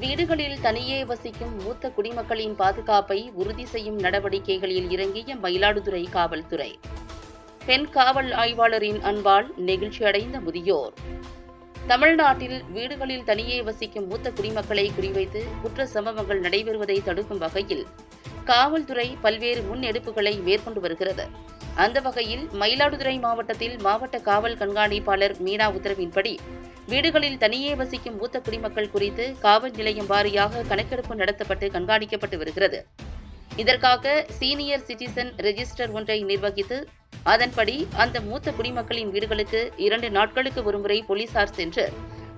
வீடுகளில் தனியே வசிக்கும் மூத்த குடிமக்களின் பாதுகாப்பை உறுதி செய்யும் நடவடிக்கைகளில் இறங்கிய மயிலாடுதுறை காவல்துறை. பெண் காவல் ஆய்வாளரின் அன்பால் நெகிழ்ச்சியடைந்த முதியோர். தமிழ்நாட்டில் வீடுகளில் தனியே வசிக்கும் மூத்த குடிமக்களை குறிவைத்து குற்ற சம்பவங்கள் நடைபெறுவதை தடுக்கும் வகையில் காவல்துறை பல்வேறு முன்னெடுப்புகளை மேற்கொண்டு வருகிறது. அந்த வகையில் மயிலாடுதுறை மாவட்டத்தில் மாவட்ட காவல் கண்காணிப்பாளர் மீனா உத்தரவின்படி வீடுகளில் தனியே வசிக்கும் மூத்த குடிமக்கள் குறித்து காவல் நிலையம் வாரியாக கணக்கெடுப்பு நடத்தப்பட்டு கண்காணிக்கப்பட்டு வருகிறது. இதற்காக சீனியர் சிட்டிசன் ரெஜிஸ்டர் ஒன்றை நிர்வகித்து அதன்படி அந்த மூத்த குடிமக்களின் வீடுகளுக்கு இரண்டு நாட்களுக்கு ஒருமுறை போலீசார் சென்று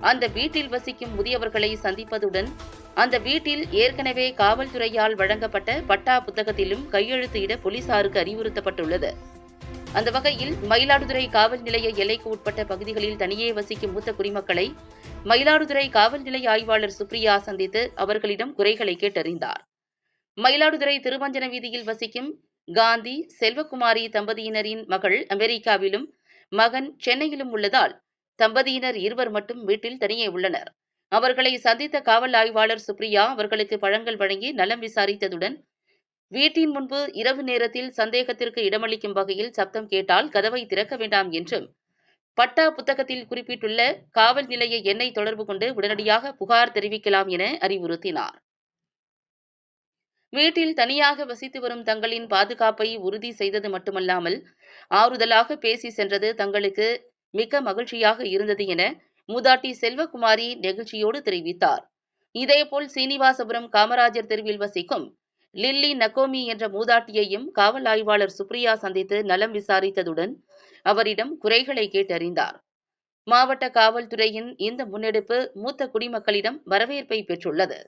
அந்த வீட்டில் வசிக்கும் முதியவர்களை சந்திப்பதுடன் அந்த வீட்டில் ஏற்கனவே காவல்துறையால் வழங்கப்பட்ட பட்டா புத்தகத்திலும் கையெழுத்திட போலீசாருக்கு அறிவுறுத்தப்பட்டுள்ளது. அந்த வகையில் மயிலாடுதுறை காவல் நிலைய எல்லைக்கு உட்பட்ட பகுதிகளில் தனியே வசிக்கும் மூத்த குடிமக்களை மயிலாடுதுறை காவல் நிலைய ஆய்வாளர் சுப்ரியா சந்தித்து அவர்களிடம் குறைகளை கேட்டறிந்தார். மயிலாடுதுறை திருவஞ்சன வீதியில் வசிக்கும் காந்தி செல்வகுமாரி தம்பதியினரின் மகள் அமெரிக்காவிலும் மகன் சென்னையிலும் உள்ளதால் தம்பதியினர் இருவர் மட்டும் வீட்டில் தனியே உள்ளனர். அவர்களை சந்தித்த காவல் ஆய்வாளர் சுப்ரியா அவர்களுக்கு பழங்கள் வழங்கி நலம் விசாரித்ததுடன் வீட்டின் முன்பு இரவு நேரத்தில் சந்தேகத்திற்கு இடமளிக்கும் வகையில் சப்தம் கேட்டால் கதவை திறக்க வேண்டாம் என்றும் பட்டா புத்தகத்தில் குறிப்பிட்டுள்ள காவல் நிலைய எண்ணை தொடர்பு கொண்டு உடனடியாக புகார் தெரிவிக்கலாம் என அறிவுறுத்தினார். வீட்டில் தனியாக வசித்து வரும் தங்களின் பாதுகாப்பை உறுதி செய்தது மட்டுமல்லாமல் ஆறுதலாக பேசி சென்றது தங்களுக்கு மிக்க மகிழ்ச்சியாக இருந்தது என மூதாட்டி செல்வகுமாரி நெகிழ்ச்சியோடு தெரிவித்தார். இதேபோல் சீனிவாசபுரம் காமராஜர் தெருவில் வசிக்கும் லில்லி நகோமி என்ற மூதாட்டியையும் காவல் ஆய்வாளர் சுப்ரியா சந்தித்து நலம் விசாரித்ததுடன் அவரிடம் குறைகளை கேட்டறிந்தார். மாவட்ட காவல்துறையின் இந்த முன்னெடுப்பு மூத்த குடிமக்களிடம் வரவேற்பை பெற்றுள்ளது.